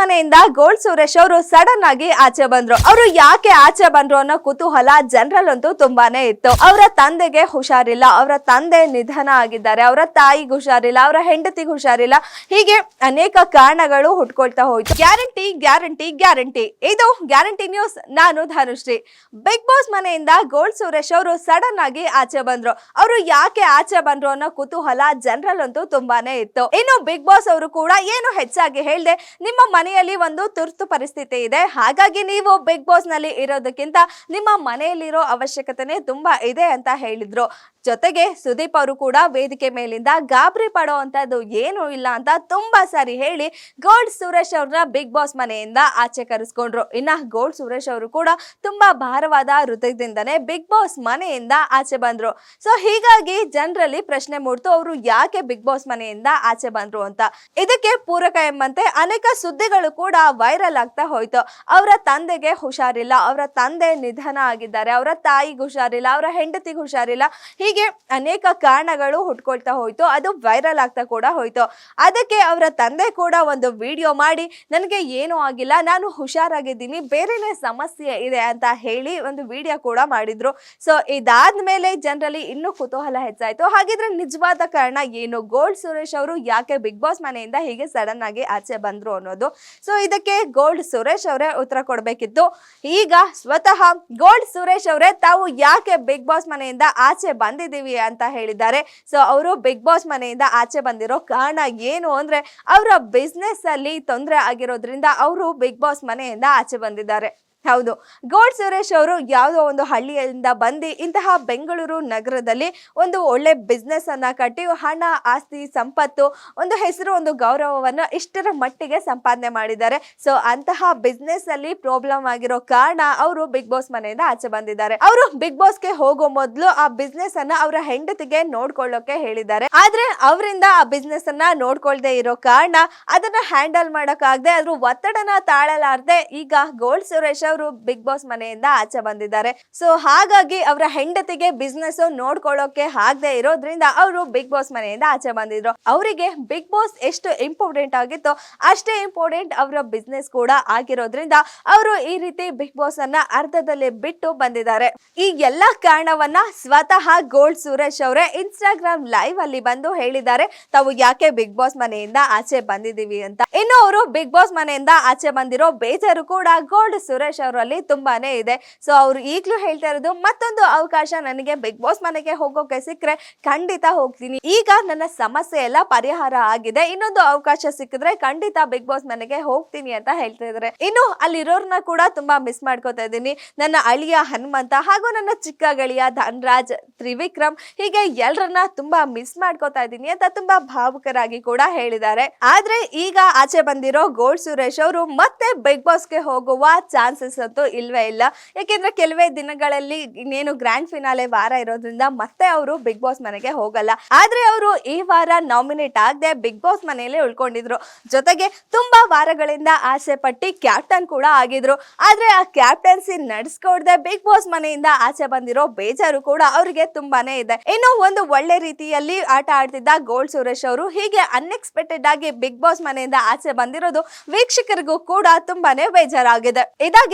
ಮನೆಯಿಂದ ಗೋಲ್ಡ್ ಸುರೇಶ್ ಅವರು ಸಡನ್ ಆಗಿ ಆಚೆ ಬಂದ್ರು. ಅವರು ಯಾಕೆ ಆಚೆ ಬಂದ್ರು ಅನ್ನೋ ಕುತೂಹಲ ಜನರಲ್ಲಂತೂ ತುಂಬಾನೇ ಇತ್ತು. ಅವರ ತಂದೆಗೆ ಹುಷಾರಿಲ್ಲ, ಅವರ ತಂದೆ ನಿಧನ ಆಗಿದ್ದಾರೆ, ಅವರ ತಾಯಿಗೆ ಹುಷಾರಿಲ್ಲ, ಅವರ ಹೆಂಡತಿಗೆ ಹುಷಾರಿಲ್ಲ. ಹೀಗೆ ಅನೇಕ ಕಾರಣಗಳು ಹುಟ್ಕೊಳ್ತಾ ಹೋಯ್ತು. Guarantee guarantee guarantee. ಇದು ಗ್ಯಾರಂಟಿ ನ್ಯೂಸ್, ನಾನು ಧನುಶ್ರೀ. ಬಿಗ್ ಬಾಸ್ ಮನೆಯಿಂದ ಗೋಲ್ಡ್ ಸುರೇಶ್ ಅವರು ಸಡನ್ ಆಗಿ ಆಚೆ ಬಂದ್ರು. ಅವರು ಯಾಕೆ ಆಚೆ ಬಂದ್ರು ಅನ್ನೋ ಕುತೂಹಲ ಜನರಲ್ಲಂತೂ ತುಂಬಾನೇ ಇತ್ತು. ಇನ್ನು ಬಿಗ್ ಬಾಸ್ ಅವರು ಕೂಡ ಏನು ಹೆಚ್ಚಾಗಿ ಹೇಳ್ದೆ, ನಿಮ್ಮ ಮನೆಯಲ್ಲಿ ಒಂದು ತುರ್ತು ಪರಿಸ್ಥಿತಿ ಇದೆ. ಹಾಗಾಗಿ ನೀವು ಬಿಗ್ ಬಾಸ್ನಲ್ಲಿ ಇರೋದಕ್ಕಿಂತ ನಿಮ್ಮ ಮನೆಯಲ್ಲಿರೋ ಅವಶ್ಯಕತೆನೇ ತುಂಬಾ ಇದೆ ಅಂತ ಹೇಳಿದ್ರು. ಜೊತೆಗೆ ಸುದೀಪ್ ಅವರು ಕೂಡ ವೇದಿಕೆ ಮೇಲಿಂದ ಗಾಬರಿ ಪಡೋ ಅಂತದ್ದು ಏನು ಇಲ್ಲ ಅಂತ ತುಂಬಾ ಸಾರಿ ಹೇಳಿ ಗೋಲ್ಡ್ ಸುರೇಶ್ ಅವ್ರನ್ನ ಬಿಗ್ ಬಾಸ್ ಮನೆಯಿಂದ ಆಚೆ ಕರೆಸ್ಕೊಂಡ್ರು. ಇನ್ನ ಗೋಲ್ಡ್ ಸುರೇಶ್ ಅವರು ಕೂಡ ತುಂಬಾ ಭಾರವಾದ ಹೃದಯದಿಂದನೇ ಬಿಗ್ ಬಾಸ್ ಮನೆಯಿಂದ ಆಚೆ ಬಂದ್ರು. ಸೊ ಹೀಗಾಗಿ ಜನರಲ್ಲಿ ಪ್ರಶ್ನೆ ಮೂಡ್ತು, ಅವರು ಯಾಕೆ ಬಿಗ್ ಬಾಸ್ ಮನೆಯಿಂದ ಆಚೆ ಬಂದ್ರು ಅಂತ. ಇದಕ್ಕೆ ಪೂರಕ ಎಂಬಂತೆ ಅನೇಕ ಸುದ್ದಿಗಳು ಕೂಡ ವೈರಲ್ ಆಗ್ತಾ ಹೋಯ್ತು. ಅವರ ತಂದೆಗೆ ಹುಷಾರಿಲ್ಲ, ಅವರ ತಂದೆ ನಿಧನ ಆಗಿದ್ದಾರೆ, ಅವರ ತಾಯಿಗೆ ಹುಷಾರಿಲ್ಲ, ಅವರ ಹೆಂಡತಿಗೆ ಹುಷಾರಿಲ್ಲ. ಹೀಗೆ ಅನೇಕ ಕಾರಣಗಳು ಹುಟ್ಕೊಳ್ತಾ ಹೋಯ್ತು, ಅದು ವೈರಲ್ ಆಗ್ತಾ ಕೂಡ ಹೋಯ್ತು. ಅದಕ್ಕೆ ಅವರ ತಂದೆ ಕೂಡ ಒಂದು ವಿಡಿಯೋ ಮಾಡಿ, ನನಗೆ ಏನೂ ಆಗಿಲ್ಲ, ನಾನು ಹುಷಾರಾಗಿದ್ದೀನಿ, ಬೇರೆನೇ ಸಮಸ್ಯೆ ಇದೆ ಅಂತ ಹೇಳಿ ಒಂದು ವಿಡಿಯೋ ಕೂಡ ಮಾಡಿದ್ರು. ಸೊ ಇದಾದ್ಮೇಲೆ ಜನರಲ್ಲಿ ಇನ್ನೂ ಕುತೂಹಲ ಹೆಚ್ಚಾಯ್ತು. ಹಾಗಿದ್ರೆ ನಿಜವಾದ ಕಾರಣ ಏನು? ಗೋಲ್ಡ್ ಸುರೇಶ್ ಅವರು ಯಾಕೆ ಬಿಗ್ ಬಾಸ್ ಮನೆಯಿಂದ ಹೀಗೆ ಸಡನ್ ಆಗಿ ಆಚೆ ಬಂದ್ರು ಅನ್ನೋದು. ಸೊ ಇದಕ್ಕೆ ಗೋಲ್ಡ್ ಸುರೇಶ್ ಅವರೇ ಉತ್ತರ ಕೊಡಬೇಕಿತ್ತು. ಈಗ ಸ್ವತಃ ಗೋಲ್ಡ್ ಸುರೇಶ್ ಅವರೇ ತಾವು ಯಾಕೆ ಬಿಗ್ ಬಾಸ್ ಮನೆಯಿಂದ ಆಚೆ ಬಂದಿದ್ದೀವಿ ಅಂತ ಹೇಳಿದ್ದಾರೆ. ಸೊ ಅವರು ಬಿಗ್ ಬಾಸ್ ಮನೆಯಿಂದ ಆಚೆ ಬಂದಿರೋ ಕಾರಣ ಏನು ಅಂದ್ರೆ, ಅವರ ಬಿಸ್ನೆಸ್ ಅಲ್ಲಿ ತೊಂದರೆ ಆಗಿರೋದ್ರಿಂದ ಅವರು ಬಿಗ್ ಬಾಸ್ ಮನೆಯಿಂದ ಆಚೆ ಬಂದಿದ್ದಾರೆ. ಹೌದು. ಗೋಡ್ ಸುರೇಶ್ ಅವರು ಯಾವುದೋ ಒಂದು ಹಳ್ಳಿಯಿಂದ ಬಂದು ಇಂತಹ ಬೆಂಗಳೂರು ನಗರದಲ್ಲಿ ಒಂದು ಒಳ್ಳೆ ಬಿಸ್ನೆಸ್ ಅನ್ನ ಕಟ್ಟಿ, ಹಣ, ಆಸ್ತಿ, ಸಂಪತ್ತು, ಒಂದು ಹೆಸರು, ಒಂದು ಗೌರವವನ್ನು ಇಷ್ಟರ ಮಟ್ಟಿಗೆ ಸಂಪಾದನೆ ಮಾಡಿದ್ದಾರೆ. ಸೊ ಅಂತಹ ಬಿಸ್ನೆಸ್ ಅಲ್ಲಿ ಪ್ರಾಬ್ಲಮ್ ಆಗಿರೋ ಕಾರಣ ಅವರು ಬಿಗ್ ಬಾಸ್ ಮನೆಯಿಂದ ಆಚೆ ಬಂದಿದ್ದಾರೆ. ಅವರು ಬಿಗ್ ಬಾಸ್ಗೆ ಹೋಗೋ ಮೊದಲು ಆ ಬಿಸ್ನೆಸ್ ಅನ್ನ ಅವರ ಹೆಂಡತಿಗೆ ನೋಡ್ಕೊಳ್ಳೋಕೆ ಹೇಳಿದ್ದಾರೆ. ಆದ್ರೆ ಅವರಿಂದ ಆ ಬಿಸ್ನೆಸ್ ಅನ್ನ ನೋಡ್ಕೊಳ್ದೆ ಇರೋ ಕಾರಣ ಅದನ್ನ ಹ್ಯಾಂಡಲ್ ಮಾಡಕ್ಕಾಗದೆ, ಅದ್ರ ಒತ್ತಡನ ತಾಳಲಾರದೆ ಈಗ ಗೋಲ್ಡ್ ಸುರೇಶ್ ಅವರು ಬಿಗ್ ಬಾಸ್ ಮನೆಯಿಂದ ಆಚೆ ಬಂದಿದ್ದಾರೆ. ಸೊ ಹಾಗಾಗಿ ಅವರ ಹೆಂಡತಿಗೆ ಬಿಸ್ನೆಸ್ ನೋಡ್ಕೊಳ್ಳೋಕೆ ಆಗದೆ ಇರೋದ್ರಿಂದ ಅವರು ಬಿಗ್ ಬಾಸ್ ಮನೆಯಿಂದ ಆಚೆ ಬಂದಿದ್ರು. ಅವರಿಗೆ ಬಿಗ್ ಬಾಸ್ ಎಷ್ಟು ಇಂಪಾರ್ಟೆಂಟ್ ಆಗಿತ್ತು ಅಷ್ಟೇ ಇಂಪಾರ್ಟೆಂಟ್ ಅವರ ಬಿಸ್ನೆಸ್ ಕೂಡ ಆಗಿರೋದ್ರಿಂದ ಅವರು ಈ ರೀತಿ ಬಿಗ್ ಬಾಸ್ ಅನ್ನ ಅರ್ಧದಲ್ಲಿ ಬಿಟ್ಟು ಬಂದಿದ್ದಾರೆ. ಈ ಎಲ್ಲಾ ಕಾರಣವನ್ನ ಸ್ವತಃ ಗೋಲ್ಡ್ ಸುರೇಶ್ ಅವರೇ ಇನ್ಸ್ಟಾಗ್ರಾಮ್ ಲೈವ್ ಅಲ್ಲಿ ಬಂದು ಹೇಳಿದ್ದಾರೆ. ತಾವು ಯಾಕೆ ಬಿಗ್ ಬಾಸ್ ಮನೆಯಿಂದ ಆಚೆ ಬಂದಿದ್ದೀವಿ ಅಂತ. ಇನ್ನು ಅವರು ಬಿಗ್ ಬಾಸ್ ಮನೆಯಿಂದ ಆಚೆ ಬಂದಿರೋ ಬೇಜಾರು ಕೂಡ ಗೋಲ್ಡ್ ಸುರೇಶ್ ಅವರಲ್ಲಿ ತುಂಬಾನೇ ಇದೆ. ಸೊ ಅವ್ರು ಈಗಲೂ ಹೇಳ್ತಾ ಇರೋದು, ಮತ್ತೊಂದು ಅವಕಾಶ ನನಗೆ ಬಿಗ್ ಬಾಸ್ ಮನೆಗೆ ಹೋಗೋಕೆ ಸಿಕ್ಕರೆ ಖಂಡಿತ ಹೋಗ್ತೀನಿ. ಈಗ ನನ್ನ ಸಮಸ್ಯೆ ಎಲ್ಲ ಪರಿಹಾರ ಆಗಿದೆ. ಇನ್ನೊಂದು ಅವಕಾಶ ಸಿಕ್ಕಿದ್ರೆ ಖಂಡಿತ ಬಿಗ್ ಬಾಸ್ ಮನೆಗೆ ಹೋಗ್ತೀನಿ ಅಂತ ಹೇಳ್ತಾ ಇದ್ದಾರೆ. ಇನ್ನು ಅಲ್ಲಿರೋರ್ನ ಕೂಡ ತುಂಬಾ ಮಿಸ್ ಮಾಡ್ಕೋತಾ ಇದ್ದೀನಿ. ನನ್ನ ಅಳಿಯ ಹನುಮಂತ ಹಾಗೂ ನನ್ನ ಚಿಕ್ಕ ಗಳಿಯ ಧನ್ರಾಜ್ ತ್ರಿವಿಕ್ರಮ್, ಹೀಗೆ ಎಲ್ರನ್ನ ತುಂಬಾ ಮಿಸ್ ಮಾಡ್ಕೋತಾ ಇದ್ದೀನಿ ಅಂತ ತುಂಬಾ ಭಾವುಕರಾಗಿ ಕೂಡ ಹೇಳಿದ್ದಾರೆ. ಆದ್ರೆ ಈಗ ಆಚೆ ಬಂದಿರೋ ಗೋಲ್ಡ್ ಸುರೇಶ್ ಅವರು ಮತ್ತೆ ಬಿಗ್ ಬಾಸ್ಗೆ ಹೋಗುವ ಚಾನ್ಸಸ್ ಅಂತೂ ಇಲ್ವೇ ಇಲ್ಲ. ಯಾಕೆಂದ್ರೆ ಕೆಲವೇ ದಿನಗಳಲ್ಲಿ ಇನ್ನೇನು ಗ್ರ್ಯಾಂಡ್ ಫಿನಾಲೆ ವಾರ ಇರೋದ್ರಿಂದ ಮತ್ತೆ ಅವರು ಬಿಗ್ ಬಾಸ್ ಮನೆಗೆ ಹೋಗಲ್ಲ. ಆದ್ರೆ ಅವರು ಈ ವಾರ ನಾಮಿನೇಟ್ ಆಗದೆ ಬಿಗ್ ಬಾಸ್ ಮನೆಯಲ್ಲೇ ಉಳ್ಕೊಂಡಿದ್ರು. ಜೊತೆಗೆ ತುಂಬಾ ವಾರಗಳಿಂದ ಆಸೆ ಪಟ್ಟಿ ಕ್ಯಾಪ್ಟನ್ ಕೂಡ ಆಗಿದ್ರು. ಆದ್ರೆ ಆ ಕ್ಯಾಪ್ಟನ್ಸಿ ನಡ್ಸ್ಕೊಡ್ದೆ ಬಿಗ್ ಬಾಸ್ ಮನೆಯಿಂದ ಆಚೆ ಬಂದಿರೋ ಬೇಜಾರು ಕೂಡ ಅವರಿಗೆ ತುಂಬಾನೇ ಇದೆ. ಇನ್ನು ಒಂದು ಒಳ್ಳೆ ರೀತಿಯಲ್ಲಿ ಆಟ ಆಡ್ತಿದ್ದ ಗೋಲ್ಡ್ ಸುರೇಶ್ ಅವರು ಹೀಗೆ ಅನ್ಎಕ್ಸ್ಪೆಕ್ಟೆಡ್ ಆಗಿ ಬಿಗ್ ಬಾಸ್ ಮನೆಯಿಂದ ಆಚೆ ಬಂದಿರೋದು ವೀಕ್ಷಕರಿಗೂ ಕೂಡ ತುಂಬಾನೇ ಬೇಜಾರಾಗಿದೆ.